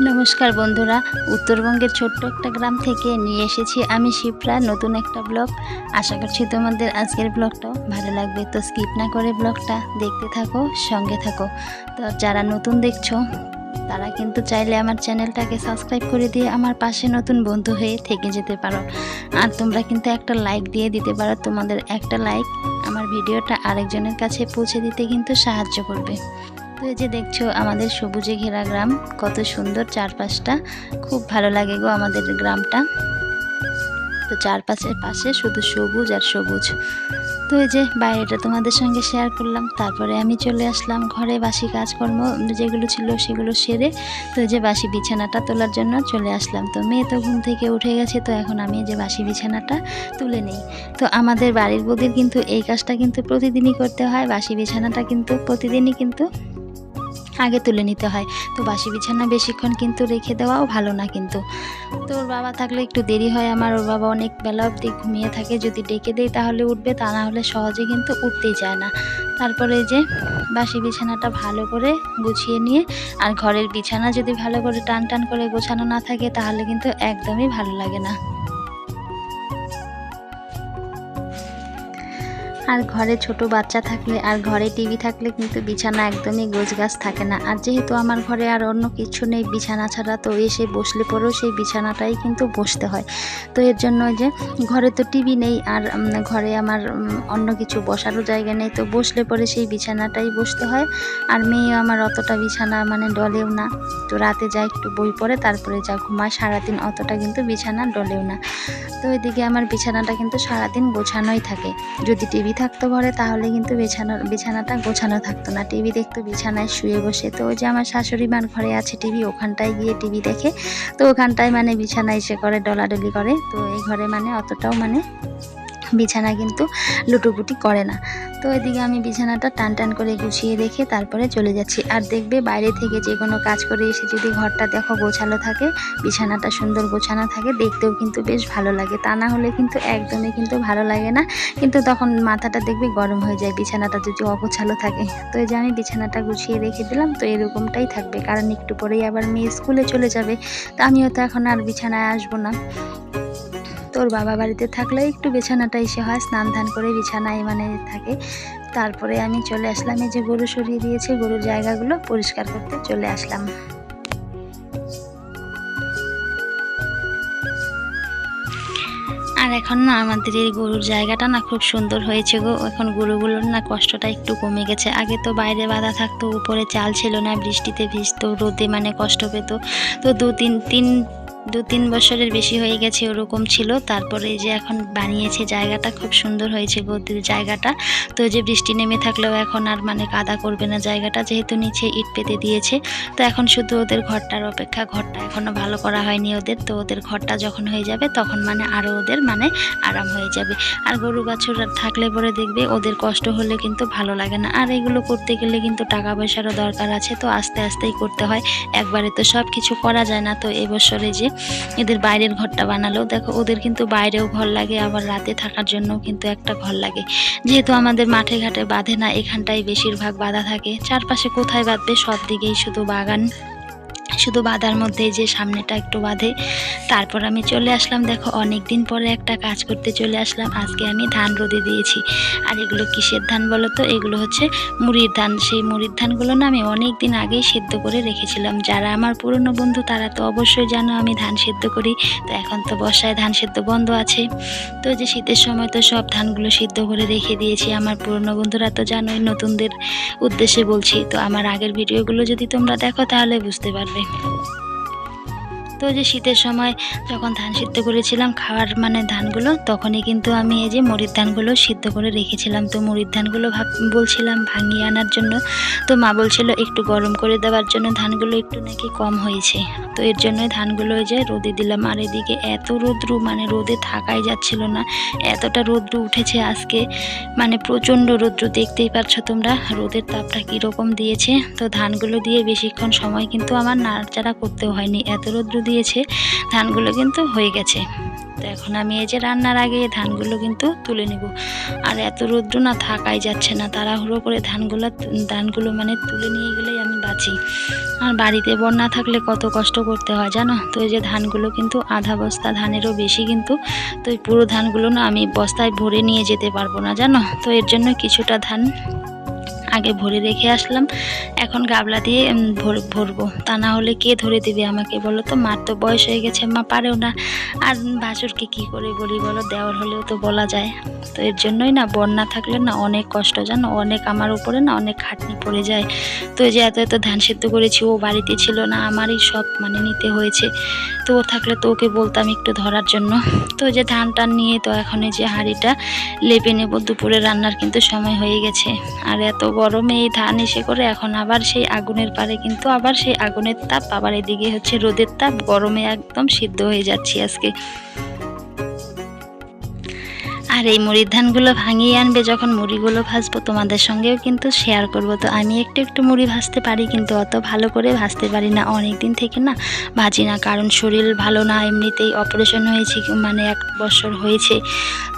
নমস্কার বন্ধুরা, উত্তরবঙ্গের ছোট্ট একটা গ্রাম থেকে নিয়ে এসেছি আমি শিপ্রা, নতুন একটা ব্লগ। আশা করছি তোমাদের আজকের ব্লগটাও ভালো লাগবে, তো স্কিপ না করে ব্লগটা দেখতে থাকো, সঙ্গে থাকো। তো যারা নতুন দেখছ, তারা কিন্তু চাইলে আমার চ্যানেলটাকে সাবস্ক্রাইব করে দিয়ে আমার পাশে নতুন বন্ধু হয়ে থেকে যেতে পারো। আর তোমরা কিন্তু একটা লাইক দিয়ে দিতে পারো, তোমাদের একটা লাইক আমার ভিডিওটা আরেকজনের কাছে পৌঁছে দিতে কিন্তু সাহায্য করবে। তো এই যে দেখছ আমাদের সবুজে ঘেরা গ্রাম, কত সুন্দর চারপাশটা। খুব ভালো লাগে গো আমাদের গ্রামটা। তো চারপাশের পাশে শুধু সবুজ আর সবুজ। তো এই যে বাইরেটা তোমাদের সঙ্গে শেয়ার করলাম, তারপরে আমি চলে আসলাম ঘরে বাসি কাজকর্ম যেগুলো ছিল সেগুলো সেরে, তো এই যে বাসি বিছানাটা তোলার জন্য চলে আসলাম। তো মেয়ে তো ঘুম থেকে উঠে গেছে, তো এখন আমি যে বাসি বিছানাটা তুলে নিই। তো আমাদের বাড়ির বৌদির কিন্তু এই কাজটা কিন্তু প্রতিদিনই করতে হয়, বাসি বিছানাটা কিন্তু প্রতিদিনই কিন্তু আগে তুলে নিতে হয়। তো বাসি বিছানা বেশিক্ষণ কিন্তু রেখে দেওয়াও ভালো না কিন্তু। তো ওর বাবা থাকলে একটু দেরি হয়। আমার ওর বাবা অনেক বেলা অবধি ঘুমিয়ে থাকে। যদি ডেকে দেয় তাহলে উঠবে। তা না হলে সহজে কিন্তু উঠতেই যায় না। তারপরে যে বাসি বিছানাটা ভালো করে গুছিয়ে নিয়ে আর ঘরের বিছানা যদি ভালো করে টান টান করে গোছানো না থাকে তাহলে কিন্তু একদমই ভালো লাগে না। আর ঘরে ছোট বাচ্চা থাকলে আর ঘরে টিভি থাকলে কিন্তু বিছানা একদমই গোছগাছ থাকে না। আর যেহেতু আমার ঘরে আর অন্য কিছু নেই, বিছানা ছাড়া তো এসে বসলে পরেও সেই বিছানাটাই কিন্তু বসতে হয়। তো এর জন্য যে ঘরে তো টিভি নেই আর ঘরে আমার অন্য কিছু বসারও জায়গা নেই। তো বসলে পরে সেই বিছানাটাই বসতে হয়। আর মেয়েও আমার অতটা বিছানা মানে ডলেও না। তো রাতে যা একটু বই পড়ে, তারপরে যা ঘুমায়, সারাদিন অতটা কিন্তু বিছানা ডলেও না। তো এদিকে আমার বিছানাটা কিন্তু সারাদিন গোছানোই থাকে। যদি টিভি থাকতো ঘরে, তাহলে কিন্তু বিছানা বিছানাটা গোছানো থাকতো না। টিভি দেখতো বিছানায় শুয়ে বসে। তো ওই যে আমার শাশুড়ি মার ঘরে আছে টিভি, ওখানটায় গিয়ে টিভি দেখে। তো ওখানটায় মানে বিছানায় এসে করে, ডলাডলি করে। তো এই ঘরে মানে অতটাও মানে বিছানা কিন্তু লুটোপুটি করে না। তো এদিকে আমি বিছানাটা টান টান করে গুছিয়ে রেখে তারপরে চলে যাচ্ছি। আর দেখবে বাইরে থেকে যে কোনো কাজ করে এসে যদি ঘরটা দেখো গোছালো থাকে, বিছানাটা সুন্দর গোছানো থাকে, দেখতেও কিন্তু বেশ ভালো লাগে। তা না হলে কিন্তু একদমই কিন্তু ভালো লাগে না। কিন্তু তখন মাথাটা দেখবে গরম হয়ে যায়, বিছানাটা যদি অগোছালো থাকে। তো এই যে আমি বিছানাটা গুছিয়ে রেখে দিলাম, তো এরকমটাই থাকবে। কারণ একটু পরেই আবার মেয়ে স্কুলে চলে যাবে। তো আমিও তো এখন আর বিছানায় আসব না। তোর বাবা বাড়িতে থাকলে একটু বিছানাটা এসে হয়, স্নান ধান করে বিছানায় মানে থাকে। তারপরে আমি চলে আসলাম, এই যে গরু সরিয়ে দিয়েছে, গরুর জায়গাগুলো পরিষ্কার করতে চলে আসলাম। আর এখন না আমাদের এই গরুর জায়গাটা না খুব সুন্দর হয়েছে গো। এখন গরুগুলোর না কষ্টটা একটু কমে গেছে। আগে তো বাইরে বাঁধা থাকতো, উপরে চাল ছিল না, বৃষ্টিতে ভিজতো, রোদে মানে কষ্ট পেত। তো দু তিন তিন দু তিন বছরের বেশি হয়ে গেছে ওরকম ছিল। তারপরে যে এখন বানিয়েছে জায়গাটা, খুব সুন্দর হয়েছে গদির জায়গাটা। তো যে বৃষ্টি নেমে থাকলেও এখন আর মানে কাদা করবে না জায়গাটা, যেহেতু নিচে ইট পেতে দিয়েছে। তো এখন শুধু ওদের ঘরটার অপেক্ষা, ঘরটা এখনও ভালো করা হয়নি ওদের। তো ওদের ঘরটা যখন হয়ে যাবে, তখন মানে আরও ওদের মানে আরাম হয়ে যাবে। আর গরু বাছুর থাকলে পরে দেখবে ওদের কষ্ট হলে কিন্তু ভালো লাগে না। আর এগুলো করতে গেলে কিন্তু টাকা পয়সারও দরকার আছে। তো আস্তে আস্তেই করতে হয়। একবারে তো সব কিছু করা যায় না। তো এবছরে যে এদের বাইরের ঘরটা বানালো। দেখো, ওদের কিন্তু বাইরেও ঘর লাগে, আবার রাতে থাকার জন্য কিন্তু একটা ঘর লাগে। যেহেতু আমাদের মাঠে ঘাটে বাঁধে না এখানটাই বেশিরভাগ বাধা থাকে। চারপাশে কোথায় বাঁধবে সব দিকেই শুধু বাগান। শুধু বাঁধার মধ্যে যে সামনেটা একটু বাঁধে। তারপর আমি চলে আসলাম, দেখো অনেক দিন পরে একটা কাজ করতে চলে আসলাম। আজকে আমি ধান রোদে দিয়েছি। আর এগুলো কিসের ধান বলো তো? এগুলো হচ্ছে মুড়ির ধান। সেই মুড়ির ধানগুলো না আমি অনেক দিন আগেই সেদ্ধ করে রেখেছিলাম। যারা আমার পুরনো বন্ধু, তারা তো অবশ্যই জানো আমি ধান সেদ্ধ করি। তো এখন তো বর্ষায় ধান সেদ্ধ বন্ধ আছে। তো যে শীতের সময় তো সব ধানগুলো সিদ্ধ করে রেখে দিয়েছি। আমার পুরনো বন্ধুরা তো জানোই, নতুনদের উদ্দেশ্যে বলছি। তো আমার আগের ভিডিওগুলো যদি তোমরা দেখো, তাহলে বুঝতে পারবে। Amen. তো যে শীতের সময় যখন ধান সিদ্ধ করেছিলাম খাওয়ার মানে ধানগুলো, তখনই কিন্তু আমি এই যে মুড়ির ধানগুলো সিদ্ধ করে রেখেছিলাম। তো মুড়ির ধানগুলো ভাব, বলছিলাম ভাঙিয়ে আনার জন্য। তো মা বলছিল একটু গরম করে দেওয়ার জন্য ধানগুলো একটু নাকি কম হয়েছে। তো এর জন্যই ধানগুলো যে রোদে দিলাম। আর এদিকে এত রোদ্রু মানে রোদে থাকাই যাচ্ছিল না। এতটা রোদ্রু উঠেছে আজকে। মানে প্রচণ্ড রৌদ্র, দেখতেই পাচ্ছ তোমরা রোদের তাপটা কীরকম দিয়েছে। তো ধানগুলো দিয়ে বেশিক্ষণ সময় কিন্তু আমার নাড়াচাড়া করতেও হয়নি। এত রৌদ্র দিয়েছে, ধানগুলো কিন্তু হয়ে গেছে। তো এখন আমি এই যে রান্নার আগে ধানগুলো কিন্তু তুলে নেব। আর এত রৌদ্র না থাকাই যাচ্ছে না, তাড়াহুড়ো করে ধানগুলো ধানগুলো মানে তুলে নিয়ে গেলেই আমি বাঁচি। আর বাড়িতে বন্যা থাকলে কত কষ্ট করতে হয় জানো? তো এই যে ধানগুলো কিন্তু আধা বস্তা ধানেরও বেশি কিন্তু, তো এই পুরো ধানগুলো না আমি বস্তায় ভরে নিয়ে যেতে পারব না জানো? তো এর জন্য কিছুটা ধান আগে ভরে রেখে আসলাম। এখন গাবলা দিয়ে ভরবো। তা না হলে কে ধরে দেবে আমাকে বলো তো? মার তো বয়স হয়ে গেছে, মা পারেও না। আর ভাসুরকে কি করে বলি বলো? দেওয়ার হলেও তো বলা যায়। তো এর জন্যই না বন্যা থাকলে না অনেক কষ্ট, জানো? অনেক আমার উপরে না অনেক খাটনি পড়ে যায়। তো যে এত এত ধান সেদ্ধ করেছি, ও বাড়িতে ছিল না, আমারই সব মানে নিতে হয়েছে। তো ও থাকলে তো ওকে বলতাম একটু ধরার জন্য। তো যে ধান টান নিয়ে তো এখন এই যে হাঁড়িটা লেপে নেব, দুপুরে রান্নার কিন্তু সময় হয়ে গেছে। আর এত গরমে এই ধান এসে করে এখন আবার সেই আগুনের পারে, কিন্তু আবার সেই আগুনের তাপ, আবার এদিকে হচ্ছে রোদের তাপ, গরমে একদম সিদ্ধ হয়ে যাচ্ছি আজকে। আর এই মুড়ির ধানগুলো ভাঙিয়ে আনবে যখন মুড়িগুলো ভাজবো তোমাদের সঙ্গেও কিন্তু শেয়ার করব। তো আমি একটু একটু মুড়ি ভাজতে পারি কিন্তু অত ভালো করে ভাজতে পারি না। অনেক দিন থেকে না ভাজি না, কারণ শরীর ভালো না, এমনিতেই অপারেশন হয়েছে মানে এক বছর হয়েছে।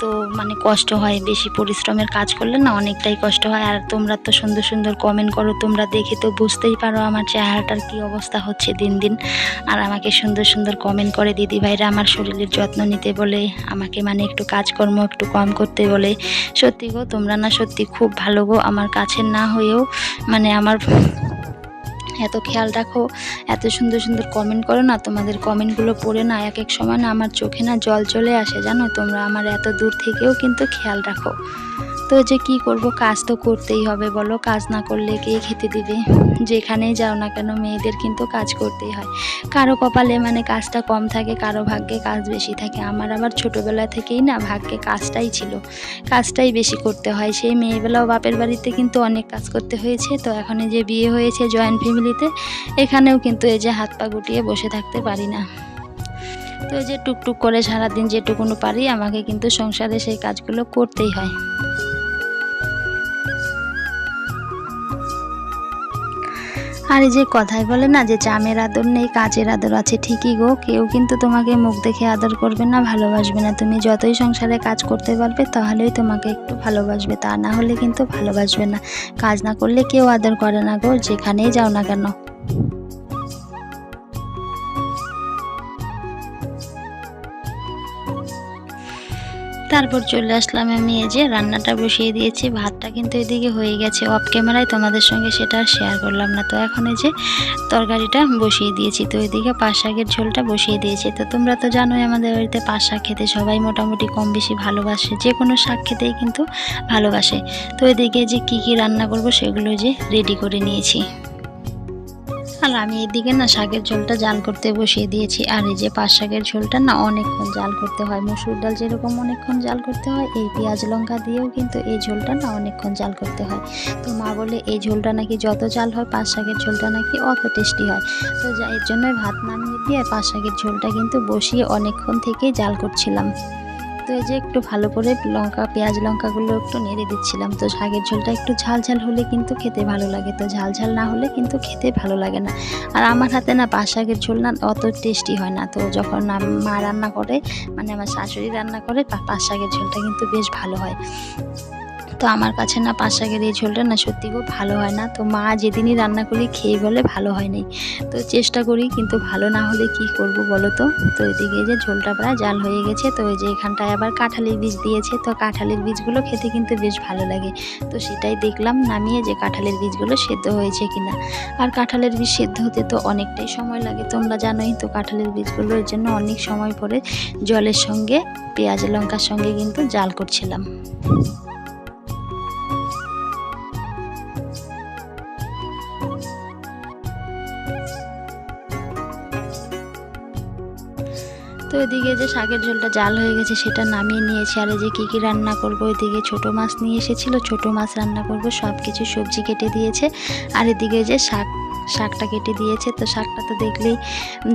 তো মানে কষ্ট হয়, বেশি পরিশ্রমের কাজ করলে না অনেকটাই কষ্ট হয়। আর তোমরা তো সুন্দর সুন্দর কমেন্ট করো, তোমরা দেখে তো বুঝতেই পারো আমার চেহারাটার কি অবস্থা হচ্ছে দিন দিন। আর আমাকে সুন্দর সুন্দর কমেন্ট করে, দিদি ভাইরা আমার শরীরের যত্ন নিতে বলে, আমাকে মানে একটু কাজকর্ম একটু কম করতে বলে, সত্যি গো, তোমরা না সত্যি খুব ভালো গো। আমার কাছে না হয়েও মানে আমার এত খেয়াল রাখো, এত সুন্দর সুন্দর কমেন্ট করো না, তোমাদের কমেন্টগুলো পড়ে না, এক এক সময় না আমার চোখে না জল চলে আসে, জানো? তোমরা আমার এত দূর থেকেও কিন্তু খেয়াল রাখো। তো যে কি করব, কাজ তো করতেই হবে, বলো। কাজ না করলে কে খেতে দিবে? যেখানেই যাও না কেন, মেয়েদের কিন্তু কাজ করতেই হয়। কারও কপালে মানে কাজটা কম থাকে, কারও ভাগ্যে কাজ বেশি থাকে। আমার আবার ছোটোবেলা থেকেই না ভাগ্যে কাজটাই ছিল। কাজটাই বেশি করতে হয়। সেই মেয়েবেলাও বাপের বাড়িতে কিন্তু অনেক কাজ করতে হয়েছে। তো এখন যে বিয়ে হয়েছে জয়েন্ট ফ্যামিলিতে এখানেও কিন্তু এই যে হাত পা গুটিয়ে বসে থাকতে পারি না। তো যে টুকটুক করে সারাদিন যেটুকুনো পারি, আমাকে কিন্তু সংসারে সেই কাজগুলো করতেই হয়। আর এই যে কথায় বলে না যে চামের আদর নেই কাজের আদর আছে, ঠিকই গো। কেউ কিন্তু তোমাকে মুখ দেখে আদর করবে না, ভালোবাসবে না। তুমি যতই সংসারে কাজ করতে পারবে, তাহলেই তোমাকে একটু ভালোবাসবে। তা না হলে কিন্তু ভালোবাসবে না। কাজ না করলে কেউ আদর করে না গো, যেখানেই যাও না কেন। তারপর চলে আসলাম আমি এই যে রান্নাটা বসিয়ে দিয়েছি। ভাতটা কিন্তু এদিকে হয়ে গেছে অফ ক্যামেরায় তোমাদের সঙ্গে সেটা শেয়ার করলাম না। তো এখন এই যে তরকারিটা বসিয়ে দিয়েছি। তো এদিকে পাঁচ শাকের ঝোলটা বসিয়ে দিয়েছি। তো তোমরা তো জানোই আমাদের বাড়িতে পাঁচ শাক খেতে সবাই মোটামুটি কম বেশি ভালোবাসে। যে কোনো শাক খেতেই কিন্তু ভালোবাসে। তো এদিকে যে কি কি রান্না করব সেগুলো যে রেডি করে নিয়েছি। আর আমি এদিকে না শাকের ঝোলটা জাল করতে বসিয়ে দিয়েছি। আর এই যে পাঁচ শাকের ঝোলটা না অনেকক্ষণ জাল করতে হয়। মসুর ডাল যেরকম অনেকক্ষণ জাল করতে হয়, এই পেঁয়াজ লঙ্কা দিয়েও কিন্তু এই ঝোলটা না অনেকক্ষণ জাল করতে হয়। তো মা বলে, এই ঝোলটা নাকি যত জাল হয়, পাঁচ শাকের ঝোলটা নাকি অত টেস্টি হয়। তো এর জন্যই ভাত নামিয়ে দিয়ে পাঁচ শাকের ঝোলটা কিন্তু বসিয়ে অনেকক্ষণ থেকেই জাল করছিলাম। তো এই যে একটু ভালো করে লঙ্কা, পেঁয়াজ লঙ্কাগুলো একটু নেড়ে দিচ্ছিলাম। তো শাকের ঝোলটা একটু ঝাল ঝাল হলে কিন্তু খেতে ভালো লাগে। তো ঝাল ঝাল না হলে কিন্তু খেতে ভালো লাগে না। আর আমার হাতে না পা শাকের ঝোল না অত টেস্টি হয় না। তো যখন মা রান্না করে মানে আমার শাশুড়ি রান্না করে, পা- শাকের ঝোলটা কিন্তু বেশ ভালো হয়। তো আমার কাছে না পাঁচ শাকের এই ঝোলটা না সত্যি খুব ভালো হয় না। তো মা যেদিনই রান্না করি খেয়ে বলে ভালো হয় নাই। তো চেষ্টা করি কিন্তু ভালো না হলে কি করব বলো তো? তো এদিকে যে ঝোলটা প্রায় জাল হয়ে গেছে। তো ওই যে এখানটায় আবার কাঁঠালের বীজ দিয়েছে। তো কাঁঠালের বীজগুলো খেতে কিন্তু বেশ ভালো লাগে। তো সেটাই দেখলাম নামিয়ে যে কাঁঠালের বীজগুলো সেদ্ধ হয়েছে কিনা। আর কাঁঠালের বীজ সেদ্ধ হতে তো অনেকটাই সময় লাগে তোমরা জানোই। তো কাঁঠালের বীজগুলো এর জন্য অনেক সময় পরে জলের সঙ্গে পেঁয়াজ লঙ্কার সঙ্গে কিন্তু জাল করছিলাম। তো এদিকে যে শাকের ঝোলটা জাল হয়ে গেছে সেটা নামিয়ে নিয়েছি। আর যে কী কী রান্না করব এদিকে ছোট মাছ নিয়ে এসেছিল, ছোট মাছ রান্না করব সব কিছু সবজি কেটে দিয়েছে। আর এদিকে যে শাক শাকটা কেটে দিয়েছে, তো শাকটা তো দেখলেই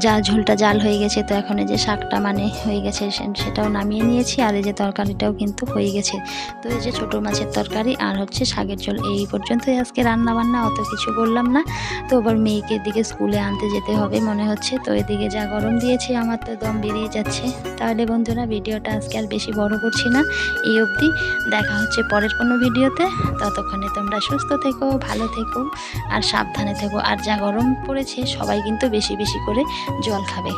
যা ঝোলটা জাল হয়ে গেছে, তো এখন এই যে শাকটা মানে হয়ে গেছে সেটাও নামিয়ে নিয়েছি, আর এই যে তরকারিটাও কিন্তু হয়ে গেছে। তো এই যে ছোটো মাছের তরকারি, আর হচ্ছে শাকের ঝোল, এই পর্যন্তই আজকে রান্না বান্না অত কিছু করলাম না। তো আবার মেয়েকে দিকে স্কুলে আনতে যেতে হবে মনে হচ্ছে, তো এদিকে যা গরম দিয়েছে, আমার তো দম বেরিয়ে যাচ্ছে। তাহলে বন্ধুরা, ভিডিওটা আজকে আর বেশি বড় করছি না, এই অবধি। দেখা হচ্ছে পরের কোনো ভিডিওতে, ততক্ষণে তোমরা সুস্থ থেকো, ভালো থেকো, আর সাবধানে থেকো। আর যা গরম পড়েছে সবাই কিন্তু বেশি বেশি করে জল খাবে।